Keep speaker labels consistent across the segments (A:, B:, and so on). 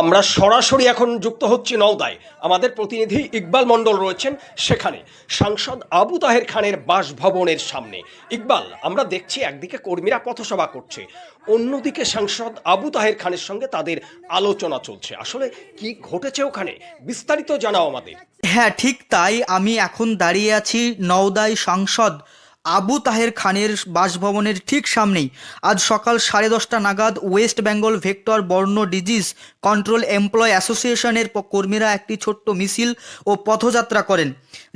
A: আমরা সরাসরি এখন যুক্ত হচ্ছি নওদায়। আমাদের প্রতিনিধি ইকবাল মণ্ডল রয়েছেন সেখানে। সাংসদ আবু তাহের খানের বাসভবনের সামনে। ইকবাল, আমরা দেখছি একদিকে কর্মীরা পথসভা করছে, অন্যদিকে সাংসদ আবু তাহের খানের সঙ্গে তাদের আলোচনা চলছে। আসলে কি ঘটেছে ওখানে? বিস্তারিত জানাও আমাদের।
B: হ্যাঁ ঠিক তাই আমি এখন দাঁড়িয়ে আছি নওদায় সাংসদ আবু তাহের খানের বাসভবনের ঠিক সামনেই। আজ সকাল সাড়ে দশটা নাগাদ West Bengal vector borne disease control employ অ্যাসোসিয়েশনের কর্মীরা একটি ছোট্ট মিছিল ও পথযাত্রা করেন।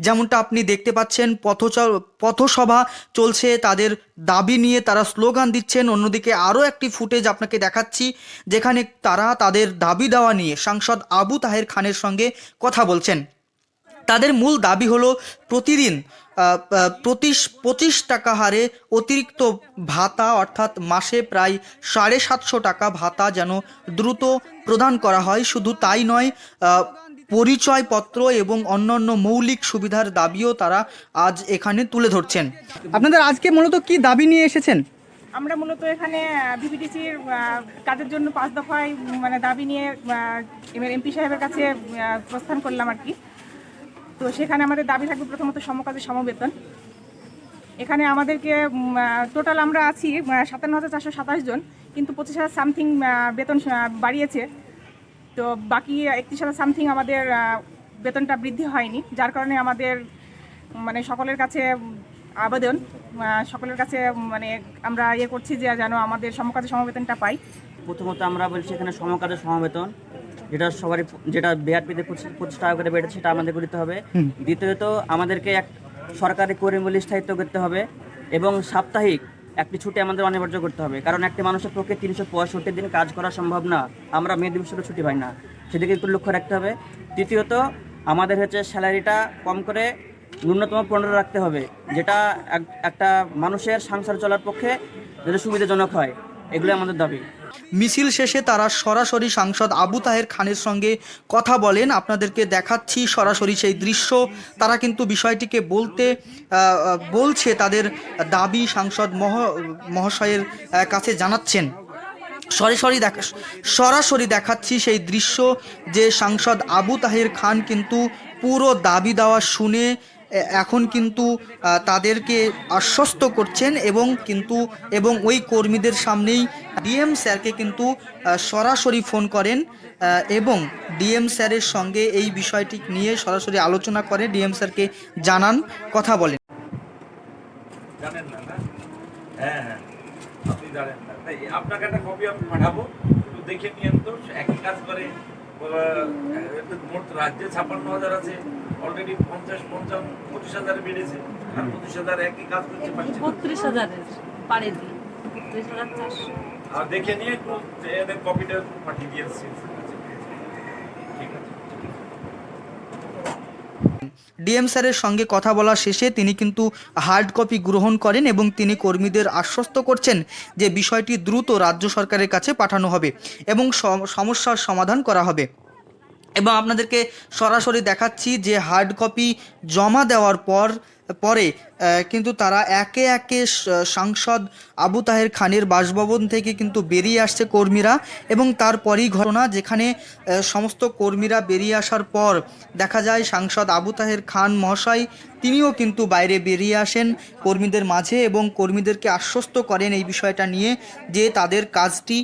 B: যেমনটা আপনি দেখতে পাচ্ছেন, পথচ পথসভা চলছে, তাদের দাবি নিয়ে তারা স্লোগান দিচ্ছেন। অন্যদিকে আরও একটি ফুটেজ আপনাকে দেখাচ্ছি, যেখানে তারা তাদের দাবি দেওয়া নিয়ে সাংসদ আবু তাহের খানের সঙ্গে কথা বলছেন। তাদের মূল দাবি হলো, প্রতিদিন আহ, পঁচিশ টাকা হারে অতিরিক্ত ভাতা অর্থাৎ মাসে প্রায় সাড়ে সাতশো টাকা ভাতা যেন দ্রুত প্রদান করা হয়। শুধু তাই নয় পরিচয়পত্র এবং অন্যান্য মৌলিক সুবিধার দাবিও তারা আজ এখানে তুলে ধরছেন। আপনাদের আজকে মূলত কি দাবি নিয়ে এসেছেন?
C: আমরা মূলত এখানে বিবিডিসির কাজের জন্য পাঁচ দফায় মানে দাবি নিয়ে এমপি সাহেবের কাছে প্রস্থান করলাম আর কি। তো সেখানে আমাদের দাবি থাকবে প্রথমত সমকাজের সমবেতন। এখানে আমাদেরকে টোটাল আমরা আছি সাতান্ন হাজার চারশো সাতাশ জন, কিন্তু পঁচিশ হাজার সামথিং বেতন বাড়িয়েছে। তো বাকি একত্রিশ হাজার সামথিং আমাদের বেতনটা বৃদ্ধি হয়নি, যার কারণে আমাদের মানে সকলের কাছে আবেদন সকলের কাছে মানে আমরা ইয়ে করছি যে যেন আমাদের সমকাজে সমবেতনটা পাই।
D: প্রথমত আমরা বলছি এখানে সমকাজের সমবেতন। যেটা সবারই যেটা বিআরপিতে পঁচিশ টাকা করে বেড়েছে সেটা আমাদের দিতে হবে। দ্বিতীয়ত আমাদেরকে এক সরকারি কর্মী বলে স্থায়িত্ব করতে হবে এবং সাপ্তাহিক একটি ছুটি আমাদের অনিবার্য করতে হবে। কারণ একটি মানুষের পক্ষে তিনশো পঁয়ষট্টি দিন কাজ করা সম্ভব না। আমরা মে দিবসেরও ছুটি পাই না। সেদিকে একটু লক্ষ্য রাখতে হবে। তৃতীয়ত আমাদের হচ্ছে স্যালারিটা কম করে ন্যূনতম পনেরো রাখতে হবে। যেটা এক- একটা মানুষের সংসার চলার পক্ষে যেটা সুবিধাজনক হয়। এগুলো আমাদের দাবি।
B: মিছিল শেষে তারা সরাসরি সাংসদ আবু তাহের খানের সঙ্গে কথা বলেন। আপনাদেরকে দেখাচ্ছি সরাসরি সেই দৃশ্য। তারা কিন্তু বিষয়টিকে বলতে বলছে, তাদের দাবি সাংসদ মহ, মহাশয়ের কাছে জানাচ্ছেন। সরাসরি দেখা, সরাসরি দেখাচ্ছি সেই দৃশ্য যে সাংসদ আবু তাহের খান কিন্তু পুরো দাবি দেওয়া শুনে এখন কিন্তু তাদেরকে আশ্বস্ত করছেন এবং কিন্তু, এবং ওই কর্মীদের সামনেই ডিএম স্যারকে কিন্তু সরাসরি ফোন করেন এবং ডিএম স্যারের সঙ্গে এই বিষয়টি নিয়ে সরাসরি আলোচনা করে ডিএম স্যারকে জানান, কথা বলেন।
E: হ্যাঁ হ্যাঁ। আপনি জানেন না। আপনাকে একটা কপি আমি পাঠাবো, একটু দেখে নিয়েন তো, একই কাজ করে। মোট রাজ্যে ছাপ্পান্ন হাজার আছে। অলরেডি পঞ্চাশ পঞ্চান্ন পঁচিশ হাজার বেড়েছে। আর পঁচিশ হাজার একই কাজ করছে
F: বত্রিশ হাজারের
E: আর দেখে নিয়ে একটু এদের কপিটা পাঠিয়ে দিয়েছি ঠিক আছে
B: ডিএম স্যারের সঙ্গে কথা বলা শেষে তিনি কিন্তু হার্ড কপি গ্রহণ করেন এবং তিনি কর্মীদের আশ্বস্ত করছেন যে বিষয়টি দ্রুত রাজ্য সরকারের কাছে পাঠানো হবে এবং সমস্যার সমাধান করা হবে। এবং আপনাদেরকে সরাসরি দেখাচ্ছি যে হার্ড কপি জমা দেওয়ার পর পরে কিন্তু তারা একে একে সাংসদ আবু তাহের খানের বাসভবন থেকে কিন্তু বেরিয়ে আসছে কর্মীরা এবং তারপরই ঘটনা যেখানে সমস্ত কর্মীরা বেরিয়ে আসার পর দেখা যায় সাংসদ আবু তাহের খান মহাশয় তিনিও কিন্তু বাইরে বেরিয়ে আসেন কর্মীদের মাঝে এবং কর্মীদেরকে আশ্বস্ত করেন এই বিষয়টা নিয়ে যে তাদের কাজটি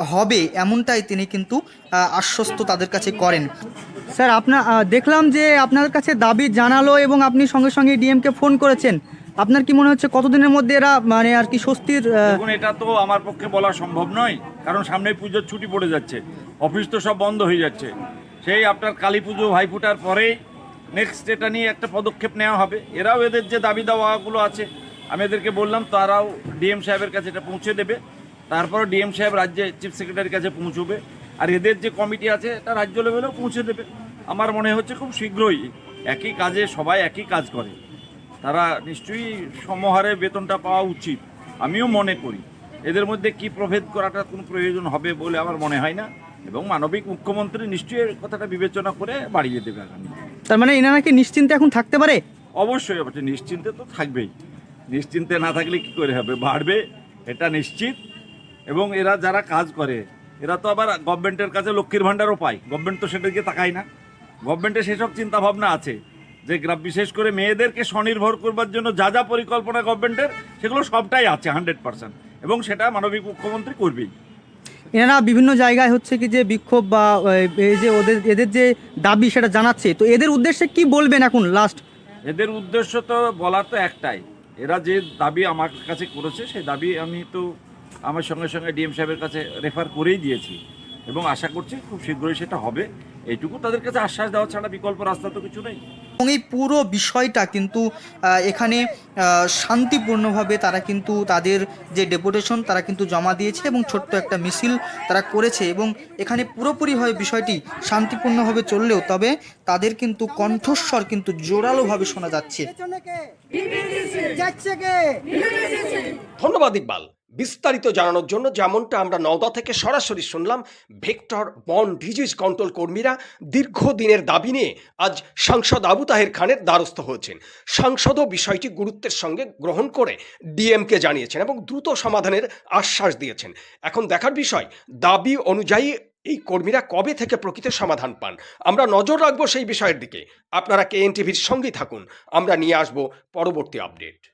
B: হবে এমনটাই তিনি কিন্তু আশ্বস্ত তাদের কাছে করেন।
G: স্যার আপনার দেখলাম যে আপনার কাছে দাবি জানালো এবং আপনি সঙ্গে সঙ্গে ডিএমকে ফোন করেছেন। আপনার কি মনে হচ্ছে কতদিনের মধ্যে এরা মানে আর কি স্বস্তির
E: এটা তো আমার পক্ষে বলা সম্ভব নয়, কারণ সামনে পুজোর ছুটি পড়ে যাচ্ছে, অফিস তো সব বন্ধ হয়ে যাচ্ছে। সেই আপনার কালী পুজো ভাইফোঁটার পরেই নেক্সট এটা নিয়ে একটা পদক্ষেপ নেওয়া হবে। এরাও এদের যে দাবি দাওয়াগুলো আছে, আমি এদেরকে বললাম, তারাও ডিএম সাহেবের কাছে এটা পৌঁছে দেবে। তারপরে ডিএম সাহেব রাজ্যে চিফ সেক্রেটারির কাছে পৌঁছবে। আর এদের যে কমিটি আছে, এটা রাজ্য লেভেলেও পৌঁছে দেবে। আমার মনে হচ্ছে খুব শীঘ্রই একই কাজে সবাই একই কাজ করে। তারা নিশ্চয়ই সমহারে বেতনটা পাওয়া উচিত আমিও মনে করি। এদের মধ্যে কি প্রভেদ করাটা কোনো প্রয়োজন হবে বলে আমার মনে হয় না এবং মানবিক মুখ্যমন্ত্রী নিশ্চয়ই কথাটা বিবেচনা করে বাড়িয়ে দেবে আগামী
G: তার মানে এনারা কি নিশ্চিন্তে এখন থাকতে পারে?
E: অবশ্যই অবশ্যই নিশ্চিন্তে তো থাকবেই। নিশ্চিন্তে না থাকলে কি করে হবে? বাড়বে এটা নিশ্চিত। এবং এরা যারা কাজ করে এরা তো আবার গভর্নমেন্টের কাছে লক্ষ্মীর ভাণ্ডারও পায়। গভর্নমেন্ট তো সেটাকে তাকায় না। গভর্নমেন্টের সেসব চিন্তা ভাবনা আছে। যে বিশেষ করে মেয়েদেরকে স্বনির্ভর করবার জন্য যা যা পরিকল্পনা গভর্নমেন্টের সেগুলো সবটাই আছে হান্ড্রেড পার্সেন্ট। এবং সেটা মানবিক মুখ্যমন্ত্রী করবেই।
G: এনারা বিভিন্ন জায়গায় হচ্ছে কি যে বিক্ষোভ বা এই যে ওদের এদের যে দাবি সেটা জানাচ্ছে তো এদের উদ্দেশ্যে কি বলবেন এখন লাস্ট
E: এদের উদ্দেশ্য তো বলার তো একটাই। এরা যে দাবি আমার কাছে করেছে সেই দাবি আমি তো আমার সঙ্গে সঙ্গে ডিএম সাহেবের কাছে রেফার করেই দিয়েছি। এবং আশা করছি খুব শীঘ্রই সেটা হবে। এইটুকু তাদের কাছে আশ্বাস দেওয়া ছাড়া বিকল্প রাস্তা তো কিছু নেই।
B: এবং এই পুরো বিষয়টা কিন্তু এখানে শান্তিপূর্ণভাবে তারা কিন্তু তাদের যে ডেপুটেশন তারা কিন্তু জমা দিয়েছে এবং ছোট্ট একটা মিছিল তারা করেছে এবং এখানে পুরোপুরিভাবে বিষয়টি শান্তিপূর্ণভাবে চললেও তবে তাদের কিন্তু কণ্ঠস্বর কিন্তু জোরালোভাবে শোনা যাচ্ছে।
A: ধন্যবাদ ইকবাল। বিস্তারিত জানানোর জন্য যেমনটা আমরা নওদা থেকে সরাসরি শুনলাম, ভেক্টর বন ডিজিজ কন্ট্রোল কর্মীরা দীর্ঘদিনের দাবি নিয়ে আজ সাংসদ আবু তাহের খানের দ্বারস্থ হয়েছেন। সাংসদও বিষয়টি গুরুত্বের সঙ্গে গ্রহণ করে ডিএমকে জানিয়েছেন এবং দ্রুত সমাধানের আশ্বাস দিয়েছেন। এখন দেখার বিষয়, দাবি অনুযায়ী এই কর্মীরা কবে থেকে প্রকৃত সমাধান পান? আমরা নজর রাখব সেই বিষয়ের দিকে। আপনারা কে এন টিভির সঙ্গেই থাকুন। আমরা নিয়ে আসব পরবর্তী আপডেট।